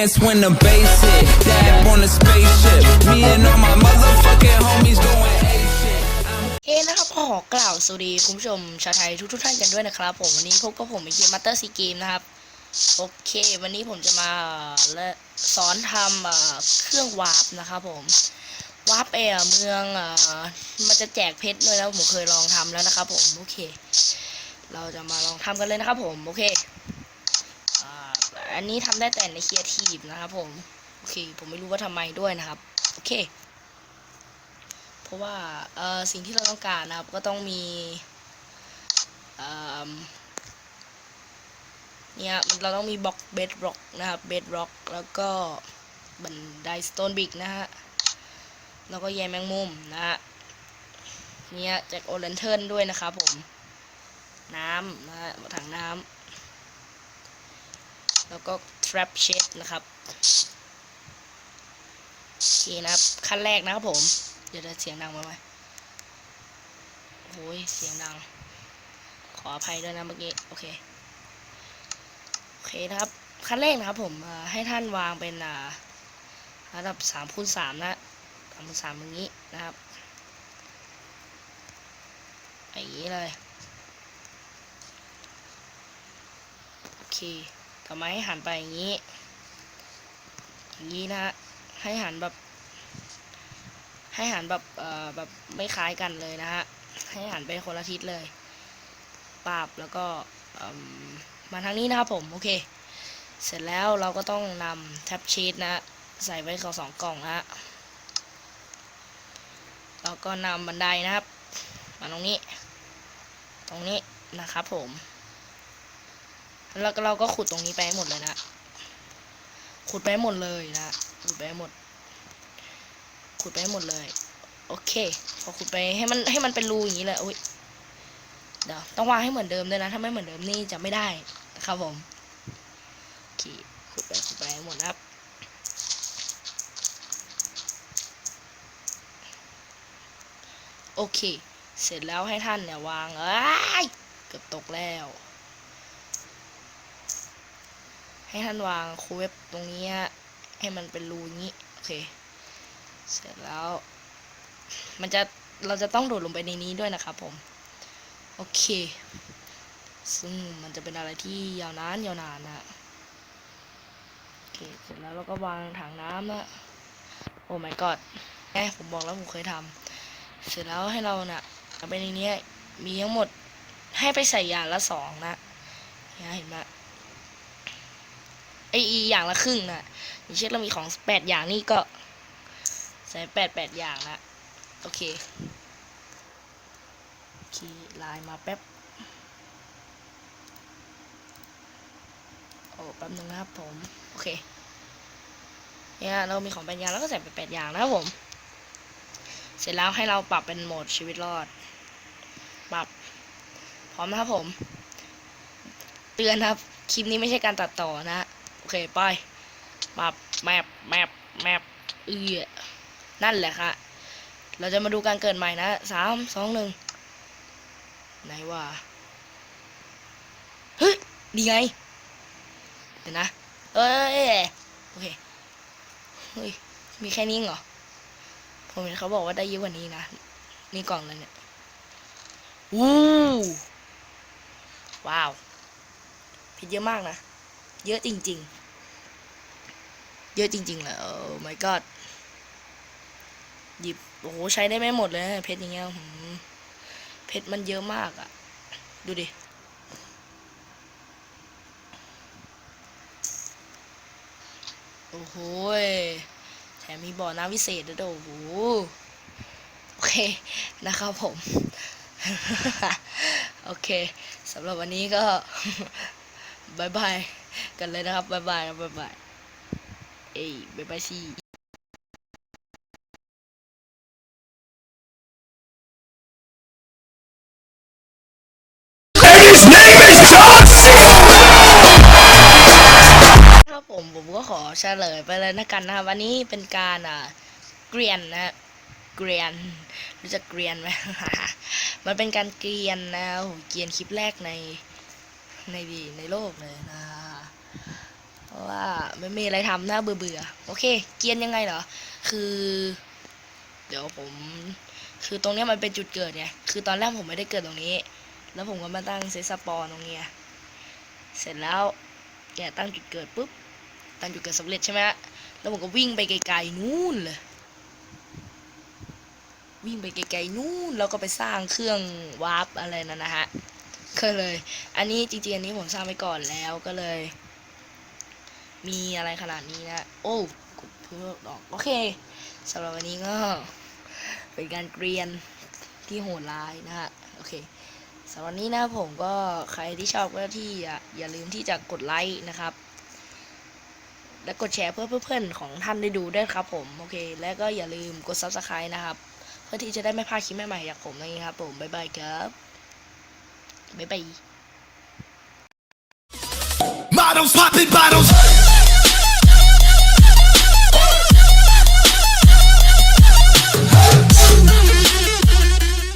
dance when the bass hit. Dab on the spaceship. Me and all my motherfucking homies going A shit. เฮ้นะครับขอกล่าวสวัสดีคุณผู้ชมชาวไทยทุกๆท่านกันด้วยนะครับ ผมวันนี้พบกับผมในเกมมาสเตอร์ซีเกมนะครับ โอเค วันนี้ผมจะมาและสอนทำเอ่อเครื่องวาร์ปนะครับผม วาร์ปเออเมืองเอ่อมันจะแจกเพชรด้วยนะผมเคยลองทำแล้วนะครับผม โอเค เราจะมาลองทำกันเลยนะครับผม โอเค อันนี้ทำได้แต่ในเคียร์ทีฟนะครับผม โอเค ผมไม่รู้ว่าทำไมด้วยนะครับ โอเค เพราะว่าเอ่อสิ่งที่เราต้องการนะครับ ก็ต้องมีเอ่อเนี่ยเราต้องมีบล็อกเบดบล็อกนะครับเบดบล็อกแล้วก็บันไดสโตนบิกนะฮะแล้วก็แยมแมงมุมนะฮะเนี่ยแจากโอเลนเทิร์นด้วยนะครับผม น้ำนะฮะถังน้ำ แล้วก็ trap shed นะครับโอเคนะครับ ขั้นแรกนะครับผม เดี๋ยวจะเสียงดังมาไหมโอ้ยเสียงดัง ขออภัยด้วยนะเมื่อกี้โอเคโอเคนะครับ ขั้นแรกนะครับผมให้ท่านวางเป็นระดับสามคูณสามนะสามคูณสามอย่างนี้นะครับอย่างนี้เลยโอเค ต่อมาให้หันไปอย่างนี้ อย่างนี้นะฮะให้หันแบบ ให้หันแบบเอ่อแบบไม่คล้ายกันเลยนะฮะให้หันไปคนละทิศเลยปาบแล้วก็มาทางนี้นะครับผมโอเค เสร็จแล้วเราก็ต้องนำแท็บชีตนะฮะใส่ไว้ของสองกล่องนะฮะแล้วก็นำบันไดนะครับมาตรงนี้ ตรงนี้นะครับผม แล้วเราก็ขุดตรงนี้ไปให้หมดเลยนะ ขุดไปหมดเลยนะ ขุดไปหมด ขุดไปหมดเลย โอเค พอขุดไปให้มันให้มันเป็นรูอย่างนี้เลยอุ้ย เดี๋ยวต้องวางให้เหมือนเดิมด้วยนะ ถ้าไม่เหมือนเดิมนี่จะไม่ได้นะครับผมโอเคขุดไปขุดไปให้หมดนะครับโอเค เสร็จแล้วให้ท่านเนี่ยวางเอ้ยเกือบตกแล้ว ให้ท่านวางคูเว็บตรงนี้ฮะให้มันเป็นรูอย่างนี้โอเคเสร็จแล้ว มันจะเราจะต้องโดดลงไปในนี้ด้วยนะครับผม โอเค ซึ่งมันจะเป็นอะไรที่ยาวนานยาวนานนะโอเคเสร็จแล้วเราก็วางถังน้ำนะโอ้ my god แหมผมบอกแล้วผมเคยทำเสร็จแล้วให้เรานะ่ะเอาไปในนี้มีทั้งหมดให้ไปใส่ยาละสองนะเห็นไหม ไออีอย่างละครึ่งนะอย่างเช่นเรามีของแปดอย่างนี่ก็ใส่แปดแปดอย่างนะโอเคคีย์ไลน์มาแป๊บโอ้แป๊บนึงนะครับผม โอเคเนี่ยเรามีของแปดอย่างแล้วก็ใส่ไปแปดอย่างนะครับผม เสร็จแล้วให้เราปรับเป็นโหมดชีวิตรอด ปรับ พร้อมนะครับผม เตือนครับ คลิปนี้ไม่ใช่การตัดต่อนะ เคไปปรับแมปแมปแมปเอือนั่นแหละค่ะ เราจะมาดูการเกิดใหม่นะสามสองหนึ่งไหนว่าเฮ้ยดีไงเดี๋ยวนะ เอ้ยโอเคเฮ้ยมีแค่นี้เหรอผมเห็นเขาบอกว่าได้เยอะกว่านี้นะนี่กล่องเลยเนี่ยวู้ว้าวผิดเยอะมากนะ เยอะจริง ๆ เยอะจริงๆเลยโอ้ my god หยิบโอ้โหใช้ได้ไม่หมดเลยเพชรอย่างเงี้ยเพชรมันเยอะมากอะ่ะดูดิโอ้โหยแถมมีบ่อน้ำวิเศษด้วยโอ้โหโอเคนะครับผม โอเคสำหรับวันนี้ก็บายบายกันเลยนะครับบายบายนะบายบาย เอ้ยบายบายสิ His name is John C. ครับผมผมก็ขอเฉลยไปเลยนะกันนะครับวันนี้เป็นการอ่าเกรียนนะเกรียนรู้จักเกรียนไหม มันเป็นการเกรียนนะโอ้โหเกรียนคลิปแรกในในดีในโลกเลยนะ เพราะว่าไม่มีอะไรทำน่าเบื่อเบื่อโอเค เกียนยังไงเหรอ คือ เดี๋ยวผม คือตรงนี้มันเป็นจุดเกิดไงคือตอนแรกผมไม่ได้เกิดตรงนี้ แล้วผมก็มาตั้งเซสปอนตรงเนี้ยเสร็จแล้วเนี่ยตั้งจุดเกิดปุ๊บตั้งจุดเกิดสำเร็จใช่ไหมฮะแล้วผมก็วิ่งไปไกลๆนู่นเลยวิ่งไปไกลๆนู่นแล้วก็ไปสร้างเครื่องวาร์ปอะไรนั่นนะฮะก็เลย อันนี้จริงๆอันนี้ผมสร้างไปก่อนแล้วก็เลย มีอะไรขนาดนี้นะ โอ้กดเพื่อดอก โอเคสำหรับวันนี้ก็ เป็นการเกรียนที่โหดร้ายนะฮะ โอเคสำหรับวันนี้นะผมก็ใครที่ชอบก็ที่อย่าอย่าลืมที่จะกดไลค์นะครับ และกดแชร์เพื่อเพื่อนๆของท่านได้ดูด้วยครับผม โอเค และก็อย่าลืมกด subscribe นะครับ เพื่อที่จะได้ไม่พลาดคลิปใหม่ๆจากผมนะครับผม บ๊ายบายครับบ๊ายบาย Models popping bottles.